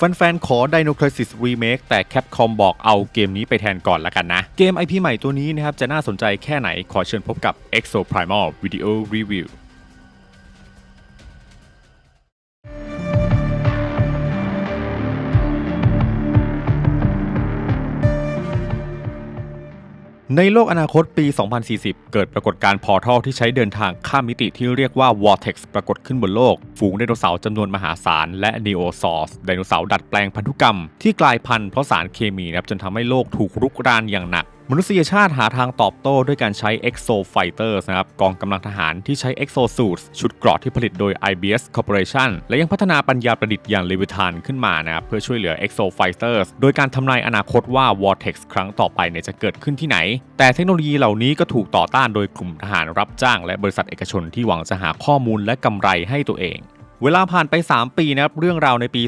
แฟนๆ ขอ Dino Crisis Remake แต่ Capcom บอกเอาเกมนี้ไปแทนก่อนละกันนะ เกม IP ใหม่ตัวนี้นะครับจะน่าสนใจแค่ไหนขอเชิญพบกับ Exo Primal Video Review ในโลกอนาคตปี 2040 เกิดปรากฏการณ์พอร์ทัลที่ใช้เดินทางข้ามมิติที่เรียกว่าวอร์เท็กซ์ปรากฏขึ้นบนโลก ฝูงไดโนเสาร์จำนวนมหาศาลและนีโอซอร์สไดโนเสาร์ดัดแปลงพันธุกรรมที่กลายพันธุ์เพราะสารเคมีนะครับจนทำให้โลกถูกรุกรานอย่างหนัก มนุษยชาติหาทางตอบโต้ด้วยการใช้ Exo Fighters นะครับกองกำลังทหารที่ใช้ Exo Suits ชุดเกราะที่ผลิตโดย IBS Corporation และยังพัฒนาปัญญาประดิษฐ์อย่าง Leviathan ขึ้นมานะครับเพื่อช่วยเหลือ Exo Fighters โดยการทำนายอนาคตว่า Vortex ครั้งต่อไปเนี่ยจะเกิดขึ้นที่ไหน แต่เทคโนโลยีเหล่านี้ก็ถูกต่อต้านโดยกลุ่มทหารรับจ้าง และบริษัทเอกชนที่หวังจะหาข้อมูลและกำไรให้ตัวเอง เวลาผ่านไป 3 ปีนะครับ เรื่องราวในปี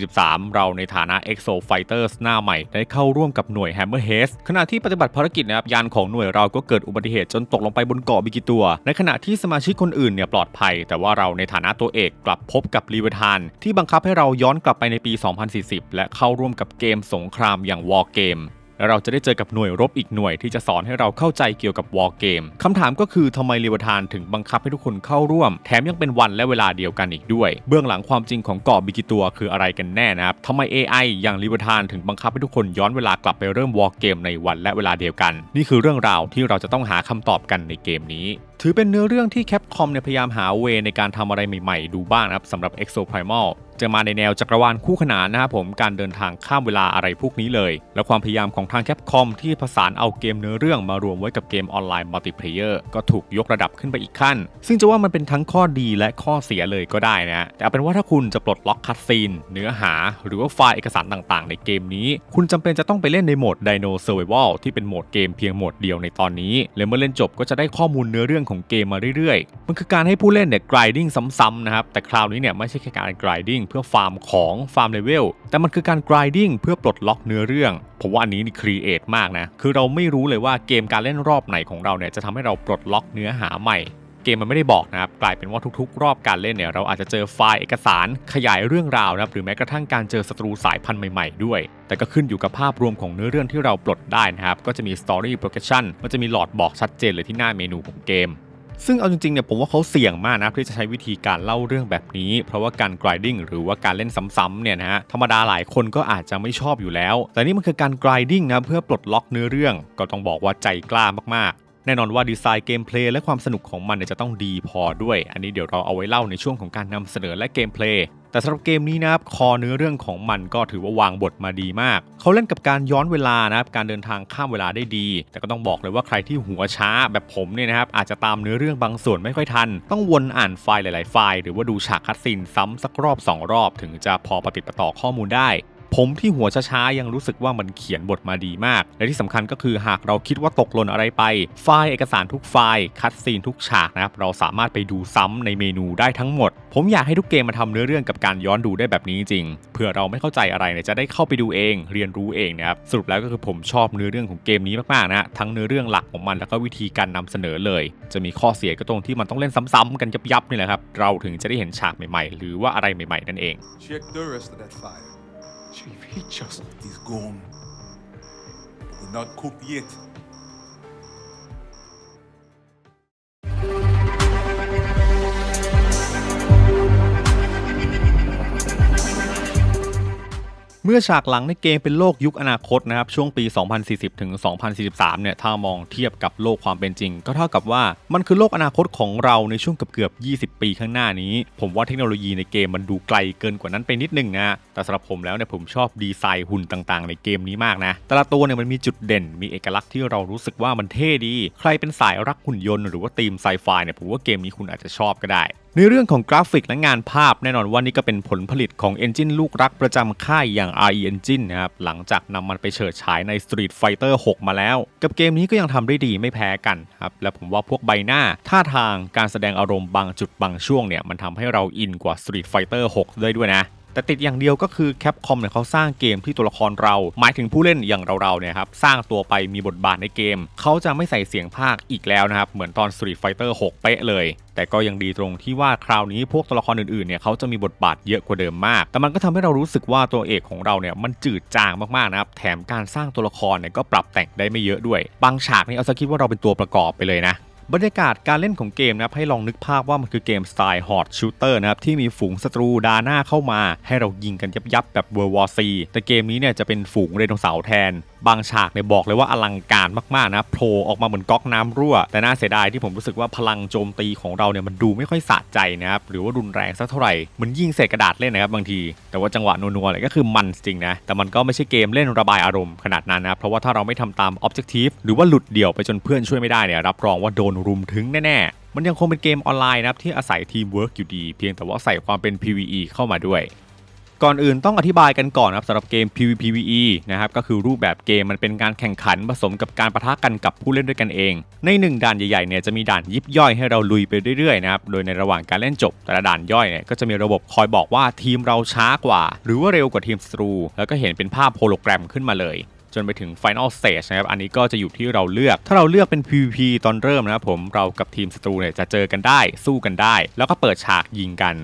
2043 เราในฐานะ Exo Fighters หน้าใหม่ ได้เข้าร่วมกับหน่วย Hammerhead ขณะที่ปฏิบัติภารกิจนะครับ ยานของหน่วยเราก็เกิดอุบัติเหตุจนตกลงไปบนเกาะบิกิตัว ในขณะที่สมาชิกคนอื่นเนี่ยปลอดภัย แต่ว่าเราในฐานะตัวเอกกลับพบกับลีเวทานที่บังคับให้เราย้อนกลับไปในปี 2040 และเข้าร่วมกับเกมสงครามอย่าง War Game เราจะได้เจอกับหน่วยรบอีกหน่วยที่จะสอนให้เราเข้าใจเกี่ยวกับวอลเกมคำถามก็คือทำไมลีวทานถึงบังคับให้ทุกคนเข้าร่วม แถมยังเป็นวันและเวลาเดียวกันอีกด้วย เบื้องหลังความจริงของเกาะบิกิตัวคืออะไรกันแน่นะครับทำไม AI อย่างลีวทานถึงบังคับให้ทุกคนย้อนเวลากลับไปเริ่มวอลเกมในวันและเวลาเดียวกัน นี่คือเรื่องราวที่เราจะต้องหาคำตอบกันในเกมนี้ถือเป็นเนื้อเรื่องที่แคปคอมเนี่ยพยายามหาเวในการทำอะไรใหม่ๆ ดูบ้างนะครับสำหรับ Exo Primal จะมาในแนวจักรวาลคู่ขนานนะครับผมการเดินทางข้ามเวลาอะไรพวกนี้เลย และความพยายามของทางแคปคอมที่ผสานเอาเกมเนื้อเรื่องมารวมไว้กับเกมออนไลน์มัลติเพลเยอร์ก็ถูกยกระดับขึ้นไปอีกขั้น ซึ่งจะว่ามันเป็นทั้งข้อดีและข้อเสียเลยก็ได้นะแต่เอาเป็นว่าถ้าคุณจะปลดล็อกคัตซีนเนื้อหา หรือว่าไฟล์เอกสารต่างๆ ในเกมนี้ คุณจำเป็นจะต้องไปเล่นในโหมด Dino Survival ที่เป็นโหมดเกมเพียงโหมดเดียวในตอนนี้และเมื่อเล่นจบก็จะได้ข้อมูลเนื้อเรื่องของเกมมาเรื่อยๆ มันคือการให้ผู้เล่นเนี่ย grinding ซ้ำๆนะครับแต่คราวนี้เนี่ยไม่ใช่แค่การ grinding เพื่อฟาร์มของฟาร์มเลเวลแต่มันคือการ grinding เพื่อปลดล็อกเนื้อเรื่อง ผมว่าอันนี้นี่ครีเอทมากนะ คือเราไม่รู้เลยว่าเกมการเล่นรอบไหนของเราเนี่ยจะทำให้เราปลดล็อกเนื้อหาใหม่เกมมันไม่ได้บอกนะครับ กลายเป็นว่าทุกๆ รอบการเล่นเนี่ย เราอาจจะเจอไฟล์เอกสารขยายเรื่องราวนะครับ หรือแม้กระทั่งการเจอศัตรูสายพันธุ์ใหม่ๆด้วย แต่ก็ขึ้นอยู่กับภาพรวมของเนื้อเรื่องที่เราปลดได้นะครับ ก็จะมี Story Progression มันจะมีหลอดบอกชัดเจนเลยที่หน้าเมนูของเกม ซึ่งเอาจริงๆเนี่ยผมว่าเขาเสี่ยงมากนะที่จะใช้วิธีการเล่าเรื่องแบบนี้ เพราะว่าการกรายดิ้งหรือว่าการเล่นซ้ำๆเนี่ยนะฮะธรรมดาหลายคนก็อาจจะไม่ชอบอยู่แล้ว แต่นี่มันคือการกรายดิ้งนะเพื่อปลดล็อกเนื้อเรื่องก็ต้องบอกว่าใจกล้ามากๆ แน่นอนว่าดีไซน์เกมเพลย์และความสนุกของมันจะต้องดีพอด้วย อันนี้เดี๋ยวเราเอาไว้เล่าในช่วงของการนำเสนอและเกมเพลย์แต่สำหรับเกมนี้นะครับคอเนื้อเรื่องของมันก็ถือว่าวางบทมาดีมาก เขาเล่นกับการย้อนเวลานะครับการเดินทางข้ามเวลาได้ดี แต่ก็ต้องบอกเลยว่าใครที่หัวช้าแบบผมเนี่ยนะครับอาจจะตามเนื้อเรื่องบางส่วนไม่ค่อยทัน ต้องวนอ่านไฟล์หลาย ๆ ไฟล์ หรือว่าดูฉากคัดซีนซ้ำสักรอบ 2 รอบ ถึงจะพอปฏิดประต่อข้อมูลได้ ผมที่หัวช้าๆยังรู้สึกว่ามันเขียนบทมาดีมาก และที่สำคัญก็คือหากเราคิดว่าตกหล่นอะไรไป ไฟล์เอกสารทุกไฟล์ คัดซีนทุกฉากนะครับ เราสามารถไปดูซ้ำในเมนูได้ทั้งหมด ผมอยากให้ทุกเกมมาทำเนื้อเรื่องกับการย้อนดูได้แบบนี้จริง เพื่อเราไม่เข้าใจอะไรเนี่ยจะได้เข้าไปดูเอง เรียนรู้เองนะครับ สรุปแล้วก็คือผมชอบเนื้อเรื่องของเกมนี้มากๆนะทั้งเนื้อเรื่องหลักของมันแล้วก็วิธีการนำเสนอเลย จะมีข้อเสียก็ตรงที่มันต้องเล่นซ้ำๆกันยับๆนี่แหละครับ เราถึงจะได้เห็นฉากใหม่ๆ หรือว่าอะไรใหม่ๆนั่นเอง Chief, he just. He's gone. But we're not cooked yet. เมื่อฉากหลังในเกมเป็นโลกยุคอนาคตนะครับช่วงปี 2040 ถึง 2043 เนี่ยถ้ามองเทียบกับโลกความเป็นจริง ก็เท่ากับว่ามันคือโลกอนาคตของเราในช่วงเกือบเกือบ 20 ปีข้างหน้านี้ ผมว่าเทคโนโลยีในเกมมันดูไกลเกินกว่านั้นไปนิดนึงนะแต่สำหรับผมแล้วเนี่ยผมชอบดีไซน์หุ่นต่างๆ ในเกมนี้มากนะ แต่ละตัวเนี่ยมันมีจุดเด่น มีเอกลักษณ์ที่เรารู้สึกว่ามันเท่ดี ใครเป็นสายรักหุ่นยนต์หรือว่าทีมไซไฟเนี่ยผมว่าเกมนี้คุณอาจจะชอบก็ได้ในเรื่องของกราฟิกและงานภาพแน่นอนว่านี่ก็เป็นผลผลิตของเอนจินลูกรักประจำค่ายอย่าง RE Engine นะครับ หลังจากนำมันไปเฉิดฉายใน Street Fighter 6 มาแล้ว กับเกมนี้ก็ยังทำได้ดีไม่แพ้กันครับ และผมว่าพวกใบหน้า ท่าทางการแสดงอารมณ์บางจุดบางช่วงเนี่ย มันทำให้เราอินกว่า Street Fighter 6 ได้ด้วยนะ แต่ติดอย่างเดียวก็คือแคปคอมเนี่ยเขาสร้างเกมที่ตัวละครเรา หมายถึงผู้เล่นอย่างเราๆเนี่ยครับสร้างตัวไปมีบทบาทในเกม เขาจะไม่ใส่เสียงภาคอีกแล้วนะครับ เหมือนตอน Street Fighter 6 เป๊ะเลย แต่ก็ยังดีตรงที่ว่าคราวนี้พวกตัวละครอื่นๆเนี่ยเขาจะมีบทบาทเยอะกว่าเดิมมาก แต่มันก็ทำให้เรารู้สึกว่าตัวเอกของเราเนี่ยมันจืดจางมากๆนะครับแถมการสร้างตัวละครเนี่ยก็ปรับแต่งได้ไม่เยอะด้วย บางฉากนี่เอาซะคิดว่าเราเป็นตัวประกอบไปเลยนะ บรรยากาศการเล่นของเกมนะครับให้ลองนึกภาพว่ามันคือเกมสไตล์ฮอตชูเตอร์นะครับที่มีฝูงศัตรูดาหน้าเข้ามา ให้เรายิงกันยับยับแบบเวอร์วอซีแต่เกมนี้เนี่ยจะเป็นฝูงไดโนเสาร์แทน บางฉากเนี่ยบอกเลยว่าอลังการมากๆนะโผล่ออกมาเหมือนก๊อกน้ำรั่ว แต่น่าเสียดายที่ผมรู้สึกว่าพลังโจมตีของเราเนี่ยมันดูไม่ค่อยสะใจนะครับหรือว่ารุนแรงสักเท่าไหร่เหมือนยิงเศษกระดาษเล่นนะครับบางที แต่ว่าจังหวะนัวๆเลยก็คือมันจริงนะแต่มันก็ไม่ใช่เกมเล่นระบายอารมณ์ขนาดนั้นนะเพราะว่าถ้าเราไม่ทำตาม Objective หรือว่าหลุดเดี่ยวไปจนเพื่อนช่วยไม่ได้เนี่ยรับรองว่าโดนรุมถึงแน่ๆมันยังคงเป็นเกมออนไลน์นะครับที่อาศัยทีมเวิร์กอยู่ดี เพียงแต่ว่าใส่ความเป็น PVE เข้ามาด้วย ก่อนอื่นต้องอธิบายกันก่อนนะครับสำหรับเกม PVPVE นะครับก็คือรูปแบบเกมมันเป็นการแข่งขันผสมกับการประทะกันกับผู้เล่นด้วยกันเอง ในหนึ่งด่านใหญ่ๆเนี่ยจะมีด่านยิบย่อยให้เราลุยไปเรื่อยๆนะครับโดยในระหว่างการเล่นจบ แต่ละด่านย่อยเนี่ยก็จะมีระบบคอยบอกว่าทีมเราช้ากว่า หรือว่าเร็วกว่าทีมศัตรู แล้วก็เห็นเป็นภาพโฮโลแกรมขึ้นมาเลยจนไปถึง Final Stage นะครับ อันนี้ก็จะอยู่ที่เราเลือก ถ้าเราเลือกเป็น PVP ตอนเริ่มนะครับผม เรากับทีมศัตรูเนี่ยจะเจอกันได้ สู้กันได้ แล้วก็เปิดฉากยิงกัน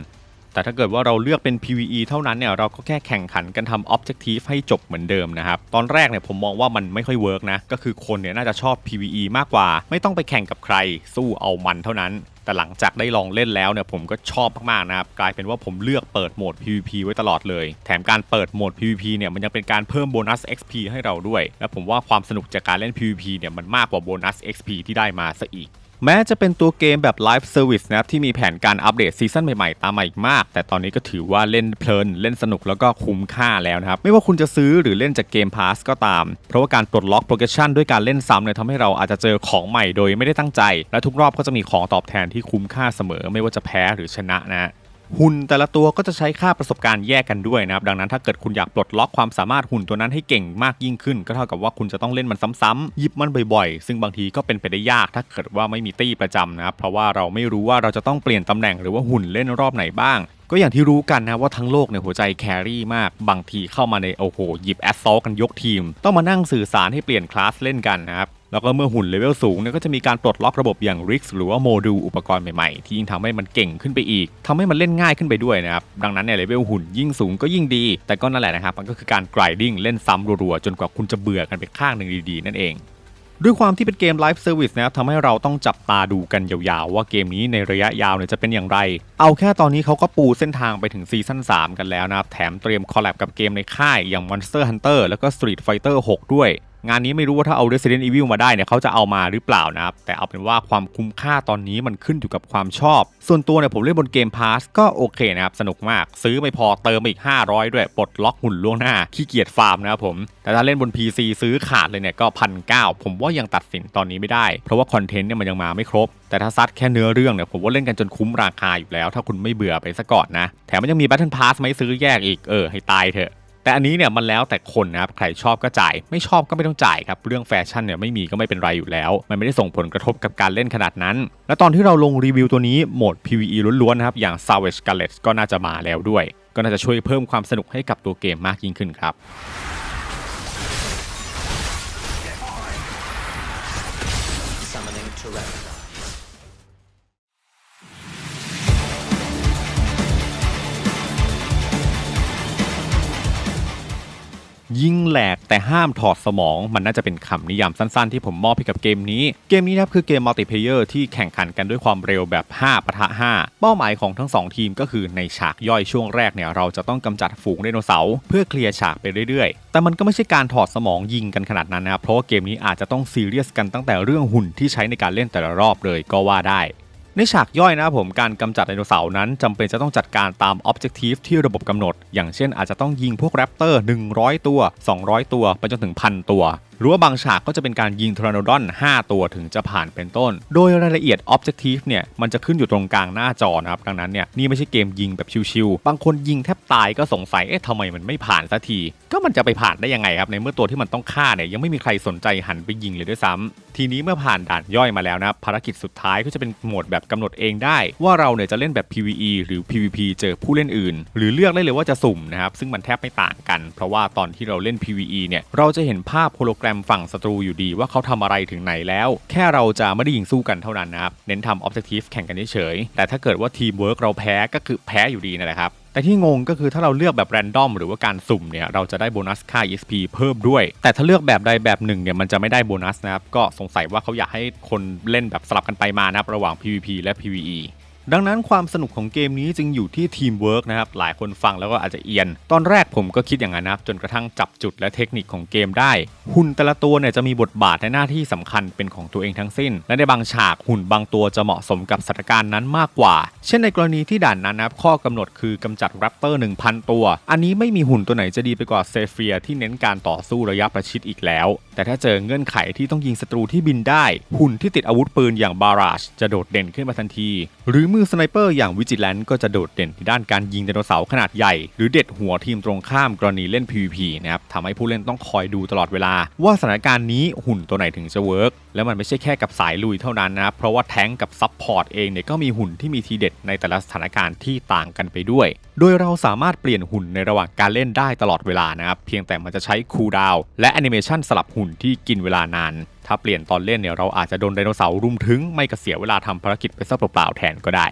แต่ถ้าเกิดว่าเราเลือกเป็น PVE เท่านั้นเนี่ยเราก็แค่แข่งขันกันทำ Objective ให้จบเหมือนเดิมนะครับ ตอนแรกเนี่ยผมมองว่ามันไม่ค่อยเวิร์กนะ ก็คือคนเนี่ยน่าจะชอบ PVE มากกว่า ไม่ต้องไปแข่งกับใคร สู้เอามันเท่านั้น แต่หลังจากได้ลองเล่นแล้วเนี่ยผมก็ชอบมากๆนะครับ กลายเป็นว่าผมเลือกเปิดโหมด PVP ไว้ตลอดเลย แถมการเปิดโหมด PVP เนี่ยมันยังเป็นการเพิ่มโบนัส XP ให้เราด้วย และผมว่าความสนุกจากการเล่น PVP เนี่ยมันมากกว่าโบนัส XP ที่ได้มาซะอีก แม้จะเป็นตัวเกมแบบไลฟ์เซอร์วิสนะครับที่มีแผนการอัปเดตซีซั่นใหม่ๆ ตามมาอีกมาก แต่ตอนนี้ก็ถือว่าเล่นเพลิน เล่นสนุกแล้วก็คุ้มค่าแล้วนะครับ ไม่ว่าคุณจะซื้อหรือเล่นจากเกมพาสก็ตาม เพราะว่าการปลดล็อกโปรเกชันด้วยการเล่นซ้ำเนี่ยทำให้เราอาจจะเจอของใหม่โดยไม่ได้ตั้งใจ และทุกรอบก็จะมีของตอบแทนที่คุ้มค่าเสมอ ไม่ว่าจะแพ้หรือชนะนะ หุ่นแต่ละตัวก็จะใช้ค่าประสบการณ์แยกกันด้วยนะครับ ดังนั้นถ้าเกิดคุณอยากปลดล็อกความสามารถหุ่นตัวนั้นให้เก่งมากยิ่งขึ้น ก็เท่ากับว่าคุณจะต้องเล่นมันซ้ำๆหยิบมันบ่อยๆ ซึ่งบางทีก็เป็นไปได้ยาก ถ้าเกิดว่าไม่มีตี้ประจำนะครับเพราะว่าเราไม่รู้ว่าเราจะต้องเปลี่ยนตำแหน่งหรือว่าหุ่นเล่นรอบไหนบ้าง ก็อย่างที่รู้กันนะว่าทั้งโลกเนี่ยหัวใจแครี่มากบางทีเข้ามาในโอ้โหหยิบแอสซอลกันยกทีม ต้องมานั่งสื่อสารให้เปลี่ยนคลาสเล่นกันนะครับแล้วก็เมื่อหุ่นเลเวลสูงเนี่ยก็จะมีการปลดล็อกระบบอย่าง RIX หรือว่าโมดูลอุปกรณ์ใหม่ๆ ที่ยิ่งทำให้มันเก่งขึ้นไปอีกทำให้มันเล่นง่ายขึ้นไปด้วยนะครับ ดังนั้นเนี่ยเลเวลหุ่นยิ่งสูงก็ยิ่งดี แต่ก็นั่นแหละนะครับ มันก็คือการ grinding เล่นซ้ำรัวๆ จนกว่าคุณจะเบื่อกันไปข้างหนึ่งดีๆ นั่นเอง ด้วยความที่เป็นเกมไลฟ์เซอร์วิสนะครับทำให้เราต้องจับตาดูกันยาวๆ ว่าเกมนี้ในระยะยาวเนี่ยจะเป็นอย่างไร เอาแค่ตอนนี้เขาก็ปูเส้นทางไปถึงซีซั่น3 กันแล้วนะครับ แถมเตรียมคอลแลบกับเกมในค่ายอย่าง Monster Hunter แล้วก็ Street Fighter 6 ด้วย งานนี้ไม่รู้ว่าถ้าเอา Resident Evil มาได้เนี่ยเขาจะเอามาหรือเปล่านะครับ แต่เอาเป็นว่าความคุ้มค่าตอนนี้มันขึ้นอยู่กับความชอบ ส่วนตัวเนี่ยผมเล่นบนเกม Pass ก็โอเคนะครับ สนุกมาก ซื้อไม่พอเติมอีก 500 ด้วย ปลดล็อกหุ่นล่วงหน้า ขี้เกียจฟาร์มนะครับผม แต่ถ้าเล่นบน PC ซื้อขาดเลยเนี่ยก็พันเผมว่ายังตัดสินตอนนี้ไม่ได้ เพราะว่าคอนเทนต์เนี่ยมันยังมาไม่ครบ แต่ถ้าซัดแค่เนื้อเรื่องเนี่ยผมว่าเล่นกันจนคุ้มราคาอยู่แล้ว ถ้าคุณไม่เบื่อไปซะก่อนนะ แถมมันยังมี Battle Pass ไหมซื้อแยกอีกเออให้ตายเถอะ แต่อันนี้เนี่ยมันแล้วแต่คนนะครับใครชอบก็จ่าย ไม่ชอบก็ไม่ต้องจ่ายครับเรื่องแฟชั่นเนี่ยไม่มีก็ไม่เป็นไรอยู่แล้ว มันไม่ได้ส่งผลกระทบกับการเล่นขนาดนั้น และตอนที่เราลงรีวิวตัวนี้โหมด PVE ล้วนๆนะครับอย่าง Savage Gallets ก็น่าจะมาแล้วด้วย ก็น่าจะช่วยเพิ่มความสนุกให้กับตัวเกมมากยิ่งขึ้นครับ ยิงแหลกแต่ห้ามถอดสมอง มันน่าจะเป็นคำนิยามสั้นๆ ที่ผมมอบให้กับเกมนี้ เกมนี้นะครับคือเกมมัลติเพเยอร์ที่แข่งขันกันด้วยความเร็วแบบ 5ปะทะ 5 เป้าหมายของทั้ง 2 ทีมก็คือในฉากย่อยช่วงแรกเนี่ยเราจะต้องกำจัดฝูงไดโนเสาร์เพื่อเคลียร์ฉากไปเรื่อยๆ แต่มันก็ไม่ใช่การถอดสมองยิงกันขนาดนั้นนะครับเพราะว่าเกมนี้อาจจะต้องซีเรียสกันตั้งแต่เรื่องหุ่นที่ใช้ในการเล่นแต่ละรอบเลยก็ว่าได้ ในฉากย่อยนะครับผมการกำจัดไดโนเสาร์นั้นจำเป็นจะต้องจัดการตาม Objective ที่ระบบกำหนด อย่างเช่นอาจจะต้องยิงพวกแรปเตอร์ 100 ตัว 200 ตัว ไปจนถึงพันตัวหรือว่าบางฉากก็จะเป็นการยิงทรานโนดอน 5 ตัวถึงจะผ่านเป็นต้น โดยรายละเอียด Objective เนี่ย มันจะขึ้นอยู่ตรงกลางหน้าจอนะครับ ดังนั้นเนี่ย นี่ไม่ใช่เกมยิงแบบชิวๆ บางคนยิงแทบตายก็สงสัย เอ๊ะทำไมมันไม่ผ่านสักที ก็มันจะไปผ่านได้ยังไงครับ ในเมื่อตัวที่มันต้องฆ่าเนี่ย ยังไม่มีใครสนใจหันไปยิงเลยด้วยซ้ำทีนี้เมื่อผ่านด่านย่อยมาแล้วนะภารกิจสุดท้ายก็จะเป็นโหมดแบบกำหนดเองได้ ว่าเราเนี่ยจะเล่นแบบ PVE หรือ PVP เจอผู้เล่นอื่น หรือเลือกได้เลยว่าจะสุ่มนะครับซึ่งมันแทบไม่ต่างกัน เพราะว่าตอนที่เราเล่น PVE เนี่ยเราจะเห็นภาพโฮโลแกรมฝั่งศัตรูอยู่ดีว่าเขาทำอะไรถึงไหนแล้ว แค่เราจะไม่ได้ยิงสู้กันเท่านั้นนะครับเน้นทำออบเจกตีฟแข่งกันเฉยแต่ถ้าเกิดว่าทีมเวิร์กเราแพ้ก็คือแพ้อยู่ดีนั่นแหละครับ แต่ที่งงก็คือถ้าเราเลือกแบบแรนดอมหรือว่าการสุ่มเนี่ยเราจะได้โบนัสค่า EXP เพิ่มด้วย แต่ถ้าเลือกแบบใดแบบหนึ่งเนี่ยมันจะไม่ได้โบนัสนะครับก็สงสัยว่าเขาอยากให้คนเล่นแบบสลับกันไปมานะครับระหว่าง PVP และ PVE ดังนั้นความสนุกของเกมนี้จึงอยู่ที่ทีมเวิร์กนะครับหลายคนฟังแล้วก็อาจจะเอียน ตอนแรกผมก็คิดอย่างนั้นนะครับจนกระทั่งจับจุดและเทคนิคของเกมได้ หุ่นแต่ละตัวเนี่ยจะมีบทบาทและหน้าที่สำคัญเป็นของตัวเองทั้งสิ้น และในบางฉากหุ่นบางตัวจะเหมาะสมกับสถานการณ์นั้นมากกว่า เช่นในกรณีที่ด่านนั้นนะครับข้อกำหนดคือกำจัดแรปเตอร์ 1,000 ตัว อันนี้ไม่มีหุ่นตัวไหนจะดีไปกว่าเซเฟียที่เน้นการต่อสู้ระยะประชิดอีกแล้ว แต่ถ้าเจอเงื่อนไขที่ต้องยิงศัตรูที่บินได้ หุ่นที่ติดอาวุธปืนอย่างบาราชจะโดดเด่นขึ้นมาทันที หรือมืือสไนเปอร์อย่างวิจิแลนก็จะโดดเด่นในด้านการยิงไดโนเสาร์ขนาดใหญ่ หรือเด็ดหัวทีมตรงข้ามกรณีเล่น PVP นะครับทำให้ผู้เล่นต้องคอยดูตลอดเวลา ว่าสถานการณ์นี้หุ่นตัวไหนถึงจะเวิร์กและมันไม่ใช่แค่กับสายลุยเท่านั้นนะครับเพราะว่าแท้งกับซับพอร์ตเองเนี่ยก็มีหุ่นที่มีทีเด็ดในแต่ละสถานการณ์ที่ต่างกันไปด้วย โดยเราสามารถเปลี่ยนหุ่นในระหว่างการเล่นได้ตลอดเวลานะครับเพียงแต่มันจะใช้คูลดาวและแอนิเมชันสลับหุ่นที่กินเวลานาน ถ้าเปลี่ยนตอนเล่นเนี่ยเราอาจจะโดนไดโนเสาร์รุมถึงไม่กระเสียเวลาทำภารกิจไปซะเปล่าๆแทนก็ได้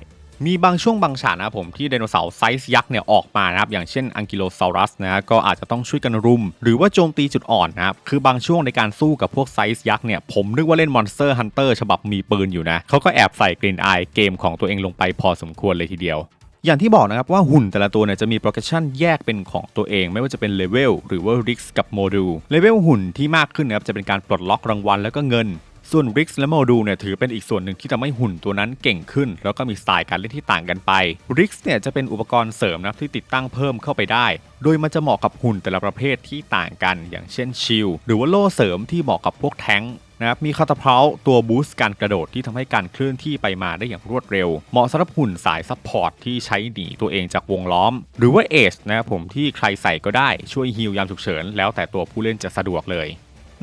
มีบางช่วงบางฉากนะครับผมที่ไดโนเสาร์ไซส์ยักษ์เนี่ยออกมานะครับอย่างเช่นอังกิโลซารัสนะก็อาจจะต้องช่วยกันรุม หรือว่าโจมตีจุดอ่อนนะครับคือบางช่วงในการสู้กับพวกไซส์ยักษ์เนี่ยผมนึกว่าเล่นมอนสเตอร์ฮันเตอร์ฉบับมีปืนอยู่นะเขาก็แอบใส่กรีนไอเกมของตัวเองลงไปพอสมควรเลยทีเดียว อย่างที่บอกนะครับว่าหุ่นแต่ละตัวเนี่ยจะมีโปรเกชันแยกเป็นของตัวเอง ไม่ว่าจะเป็นเลเวลหรือว่าริกกับโมดูลเลเวลหุ่นที่มากขึ้นนะครับจะเป็นการปลดล็อกรางวัลแล้วก็เงิน ส่วน r i x และ Module เนี่ยถือเป็นอีกส่วนหนึ่งที่ทำให้หุ่นตัวนั้นเก่งขึ้น แล้วก็มีสไตล์การเล่นที่ต่างกันไป r i x เนี่ยจะเป็นอุปกรณ์เสริมนะที่ติดตั้งเพิ่มเข้าไปได้ โดยมันจะเหมาะกับหุ่นแต่ละประเภทที่ต่างกัน อย่างเช่นชิลหรือว่าโล่เสริมที่เหมาะกับพวกแท้ง นะครับมีคาตาเพลตัวบูสต์การกระโดดที่ทำให้การเคลื่อนที่ไปมาได้อย่างรวดเร็ว เหมาะสำหรับหุ่นสายซัพพอร์ตที่ใช้หนีตัวเองจากวงล้อม หรือว่าเอชนะครับผมที่ใครใส่ก็ได้ช่วยฮิลยามฉุกเฉิน แล้วแต่ตัวผู้เล่นจะสะดวกเลย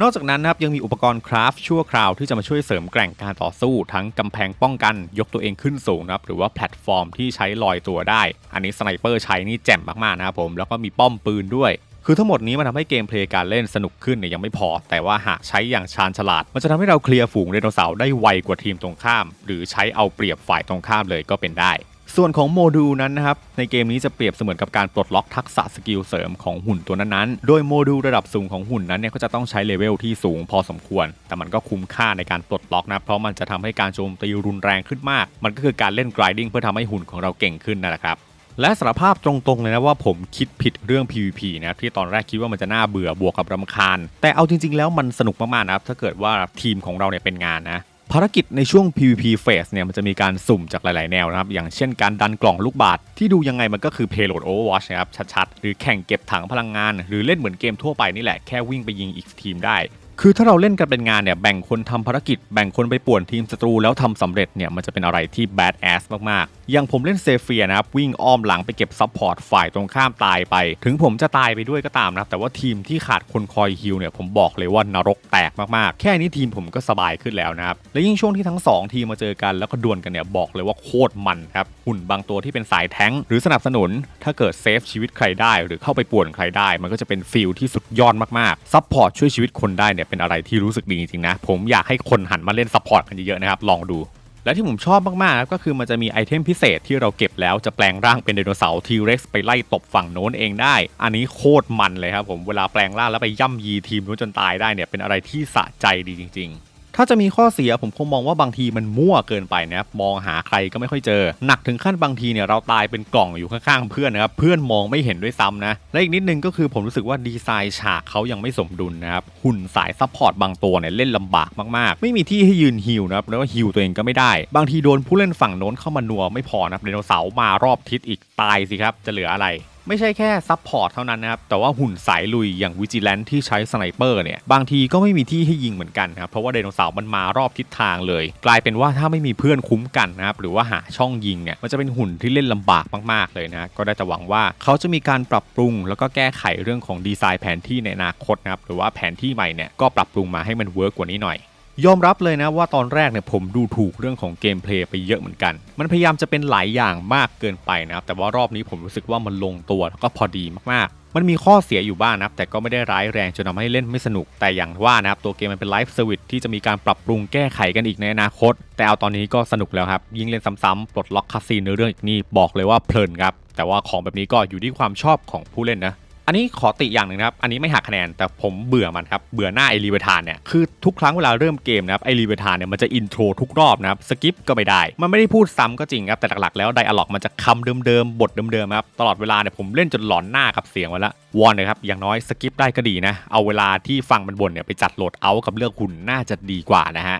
นอกจากนั้นนะครับยังมีอุปกรณ์คราฟชั่วคราวที่จะมาช่วยเสริมแกร่งการต่อสู้ ทั้งกำแพงป้องกันยกตัวเองขึ้นสูงนะครับหรือว่าแพลตฟอร์มที่ใช้ลอยตัวได้ อันนี้สไนเปอร์ใช้นี่แจ่มมากๆนะครับผมแล้วก็มีป้อมปืนด้วย คือทั้งหมดนี้มันทำให้เกมเพลย์การเล่นสนุกขึ้นเนี่ยยังไม่พอ แต่ว่าหากใช้อย่างชาญฉลาด มันจะทำให้เราเคลียร์ฝูงไดโนเสาร์ได้ไวกว่าทีมตรงข้าม หรือใช้เอาเปรียบฝ่ายตรงข้ามเลยก็เป็นได้ส่วนของโมดูลนั้นนะครับ ในเกมนี้จะเปรียบเสมือนกับการปลดล็อกทักษะสกิลเสริมของหุ่นตัวนั้นๆ โดยโมดูลระดับสูงของหุ่นนั้นเนี่ยก็จะต้องใช้เลเวลที่สูงพอสมควร แต่มันก็คุ้มค่าในการปลดล็อกนะ เพราะมันจะทำให้การโจมตีรุนแรงขึ้นมาก มันก็คือการเล่น grinding เพื่อทำให้หุ่นของเราเก่งขึ้นนั่นแหละครับ และสารภาพตรงๆเลยนะว่าผมคิดผิดเรื่อง PVP นะครับที่ตอนแรกคิดว่ามันจะน่าเบื่อบวกกับรำคาญ แต่เอาจริง ๆ แล้วมันสนุกมากๆนะครับถ้าเกิดว่าทีมของเราเนี่ยเป็นงานนะภารกิจในช่วง PVP Phase เนี่ยมันจะมีการสุ่มจากหลาย ๆ แนวนะครับ อย่างเช่นการดันกล่องลูกบาศก์ที่ดูยังไงมันก็คือ Payload Overwatch นะครับ ชัด ๆ หรือแข่งเก็บถังพลังงาน หรือเล่นเหมือนเกมทั่วไปนี่แหละ แค่วิ่งไปยิงอีกทีมได้ คือถ้าเราเล่นกันเป็นงานเนี่ย แบ่งคนทำภารกิจ แบ่งคนไปป่วนทีมศัตรูแล้วทำสำเร็จเนี่ย มันจะเป็นอะไรที่ bad ass มาก ๆอย่างผมเล่นเซเฟียนะครับวิ่งอ้อมหลังไปเก็บซัพพอร์ตฝ่ายตรงข้ามตายไป ถึงผมจะตายไปด้วยก็ตามนะครับแต่ว่าทีมที่ขาดคนคอยฮิลเนี่ยผมบอกเลยว่านรกแตกมากๆ แค่นี้ทีมผมก็สบายขึ้นแล้วนะครับและยิ่งช่วงที่ทั้งสองทีมมาเจอกันแล้วก็ดวลกันเนี่ยบอกเลยว่าโคตรมันครับหุ่นบางตัวที่เป็นสายแท้งหรือสนับสนุน ถ้าเกิดเซฟชีวิตใครได้ หรือเข้าไปป่วนใครได้ มันก็จะเป็นฟิลที่สุดยอดมากๆซัพพอร์ตช่วยชีวิตคนได้เนี่ยเป็นอะไรที่รู้สึกดีจริงๆนะผมอยากให้คนหันมาเล่นซัพพอร์ตกันเยอะๆนะครับลองดู และที่ผมชอบมากๆก็คือมันจะมีไอเทมพิเศษที่เราเก็บแล้วจะแปลงร่างเป็นไดโนเสาร์ทีเร็กซ์ไปไล่ตบฝั่งโน้นเองได้ อันนี้โคตรมันเลยครับผมเวลาแปลงร่างแล้วไปย่ำยีทีมนู้นจนตายได้เนี่ยเป็นอะไรที่สะใจดีจริง ๆ ถ้าจะมีข้อเสียผมคงมองว่าบางทีมันมั่วเกินไปนะครับมองหาใครก็ไม่ค่อยเจอ หนักถึงขั้นบางทีเนี่ยเราตายเป็นกล่องอยู่ข้างๆเพื่อนนะครับเพื่อนมองไม่เห็นด้วยซ้ำนะและอีกนิดนึงก็คือผมรู้สึกว่าดีไซน์ฉากเขายังไม่สมดุลนะครับหุ่นสายซัพพอร์ตบางตัวเนี่ยเล่นลำบากมากๆ ไม่มีที่ให้ยืนฮิลนะครับแล้วก็ฮิลตัวเองก็ไม่ได้ บางทีโดนผู้เล่นฝั่งโน้นเข้ามานัวไม่พอนะไดโนเสาร์มารอบทิศอีกตายสิครับจะเหลืออะไร ไม่ใช่แค่ซับพอร์ตเท่านั้นนะครับ แต่ว่าหุ่นสายลุยอย่างวิจิแลนที่ใช้สไนเปอร์เนี่ย บางทีก็ไม่มีที่ให้ยิงเหมือนกันนะครับ เพราะว่าไดโนเสาร์มันมารอบทิศทางเลย กลายเป็นว่าถ้าไม่มีเพื่อนคุ้มกันนะครับ หรือว่าหาช่องยิงเนี่ย มันจะเป็นหุ่นที่เล่นลำบากมาก ๆ เลยนะ ก็ได้แต่หวังว่าเขาจะมีการปรับปรุง แล้วก็แก้ไขเรื่องของดีไซน์แผนที่ในอนาคตนะครับ หรือว่าแผนที่ใหม่เนี่ย ก็ปรับปรุงมาให้มันเวิร์กกว่านี้หน่อย ยอมรับเลยนะว่าตอนแรกเนี่ยผมดูถูกเรื่องของเกมเพลย์ไปเยอะเหมือนกัน มันพยายามจะเป็นหลายอย่างมากเกินไปนะครับแต่ว่ารอบนี้ผมรู้สึกว่ามันลงตัวแล้วก็พอดีมากๆ มันมีข้อเสียอยู่บ้างนะครับแต่ก็ไม่ได้ร้ายแรงจนทำให้เล่นไม่สนุก แต่อย่างว่านะครับตัวเกมมันเป็นไลฟ์เซอร์วิสที่จะมีการปรับปรุงแก้ไขกันอีกในอนาคต แต่เอาตอนนี้ก็สนุกแล้วครับยิ่งเล่นซ้ำๆปลดล็อกคาซีนในเรื่องอีกนี่บอกเลยว่าเพลินครับแต่ว่าของแบบนี้ก็อยู่ที่ความชอบของผู้เล่นนะ อันนี้ขอติอย่างหนึ่งนะครับ อันนี้ไม่หักคะแนน แต่ผมเบื่อมันครับ เบื่อหน้าไอรีเวทานเนี่ย คือทุกครั้งเวลาเริ่มเกมนะครับ ไอรีเวทานเนี่ยมันจะอินโทรทุกรอบนะครับ สกิปก็ไม่ได้ มันไม่ได้พูดซ้ำก็จริงครับ แต่หลักๆแล้วไดอะล็อกมันจะคำเดิมๆ บทเดิมๆครับ ตลอดเวลาเนี่ยผมเล่นจนหลอนหน้ากับเสียงไว้ละวอนเลยครับ อย่างน้อยสกิปได้ก็ดีนะ เอาเวลาที่ฟังมันบ่นเนี่ยไปจัดโหลดเอากับเลือกหุ่นน่าจะดีกว่านะฮะ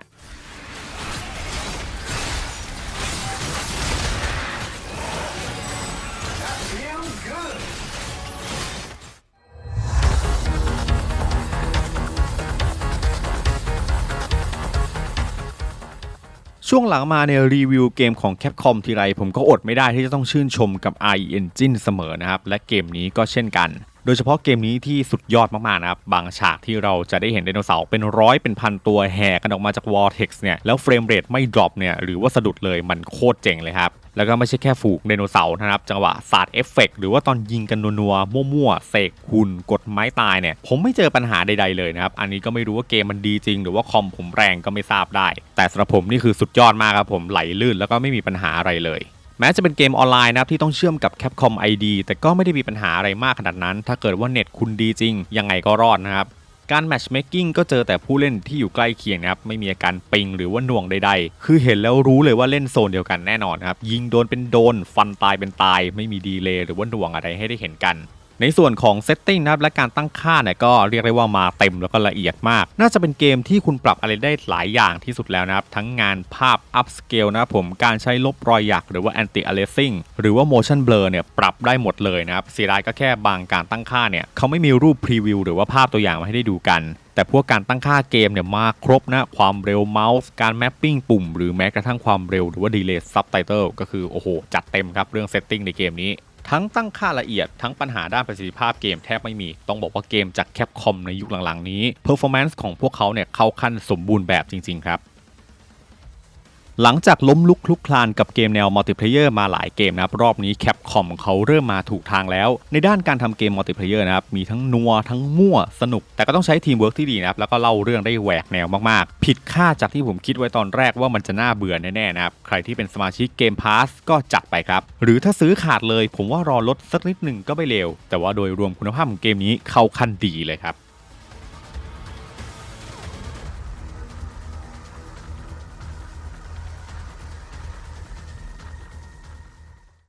ช่วงหลังมาในรีวิวเกมของ Capcom ทีไร ผมก็อดไม่ได้ที่จะต้องชื่นชมกับ i Engine เสมอนะครับ และเกมนี้ก็เช่นกัน โดยเฉพาะเกมนี้ที่สุดยอดมากๆนะครับ บางฉากที่เราจะได้เห็นไดโนเสาร์เป็นร้อยเป็นพันตัวแห่กันออกมาจาก Vortex เนี่ย แล้วเฟรมเรทไม่ดรอปเนี่ย หรือว่าสะดุดเลยมันโคตรเจ๋งเลยครับแล้วก็ไม่ใช่แค่ฝูกไดโนเสาร์นะครับ จังหวะศาสตร์เอฟเฟกต์หรือว่าตอนยิงกันนัวๆมั่วๆเสกหุ่นกดไม้ตายเนี่ย ผมไม่เจอปัญหาใดๆเลยนะครับ อันนี้ก็ไม่รู้ว่าเกมมันดีจริง หรือว่าคอมผมแรงก็ไม่ทราบได้ แต่สำหรับผมนี่คือสุดยอดมากครับผมไหลลื่นแล้วก็ไม่มีปัญหาอะไรเลย แม้จะเป็นเกมออนไลน์นะครับที่ต้องเชื่อมกับ Capcom ID แต่ก็ไม่ได้มีปัญหาอะไรมากขนาดนั้น ถ้าเกิดว่าเน็ตคุณดีจริง ยังไงก็รอดนะครับ การแมชเมคกิ้งก็เจอแต่ผู้เล่นที่อยู่ใกล้เคียงนะครับ ไม่มีอาการปิงหรือว่าหน่วงใดๆ คือเห็นแล้วรู้เลยว่าเล่นโซนเดียวกันแน่นอนครับ ยิงโดนเป็นโดน ฟันตายเป็นตาย ไม่มีดีเลย์หรือว่าหน่วงอะไรให้ได้เห็นกัน ในส่วนของเซตติ้งนะครับและการตั้งค่าเนี่ยก็เรียกได้ว่ามาเต็มแล้วก็ละเอียดมาก น่าจะเป็นเกมที่คุณปรับอะไรได้หลายอย่างที่สุดแล้วนะครับ ทั้งงานภาพ up scale นะครับผมการใช้ลบรอยหยักหรือว่า anti aliasing หรือว่า motion blur เนี่ยปรับได้หมดเลยนะครับเสียดายก็แค่บางการตั้งค่าเนี่ยเขาไม่มีรูปพรีวิวหรือว่าภาพตัวอย่างมาให้ได้ดูกันแต่พวกการตั้งค่าเกมเนี่ยมาครบนะความเร็วเมาส์การแมปปิ้งปุ่ม หรือแม้กระทั่งความเร็วหรือว่าดีเลย์ซับไตเติลก็คือ โอ้โห จัดเต็มครับเรื่องเซตติ้งในเกมนี้ ทั้งตั้งค่าละเอียดทั้งปัญหาด้านประสิทธิภาพเกมแทบไม่มี ต้องบอกว่าเกมจากแคปคอมในยุคหลังๆนี้ Performance ของพวกเขาเนี่ยเข้าขั้นสมบูรณ์แบบจริงๆครับ หลังจากล้มลุกคลุกคลานกับเกมแนวมัลติเพลเยอร์มาหลายเกมนะครับ รอบนี้ Capcom เขาเริ่มมาถูกทางแล้ว ในด้านการทำเกมมัลติเพลเยอร์นะครับ มีทั้งนัว ทั้งมั่วสนุก แต่ก็ต้องใช้ทีมเวิร์กที่ดีนะครับ แล้วก็เล่าเรื่องได้แหวกแนวมากๆ ผิดคาดจากที่ผมคิดไว้ตอนแรกว่ามันจะน่าเบื่อแน่ๆนะครับ ใครที่เป็นสมาชิกเกมพาสก็จัดไปครับ หรือถ้าซื้อขาดเลย ผมว่ารอลดสักนิดหนึ่งก็ไม่เลวแต่ว่าโดยรวมคุณภาพของเกมนี้เข้าขั้นดีเลยครับ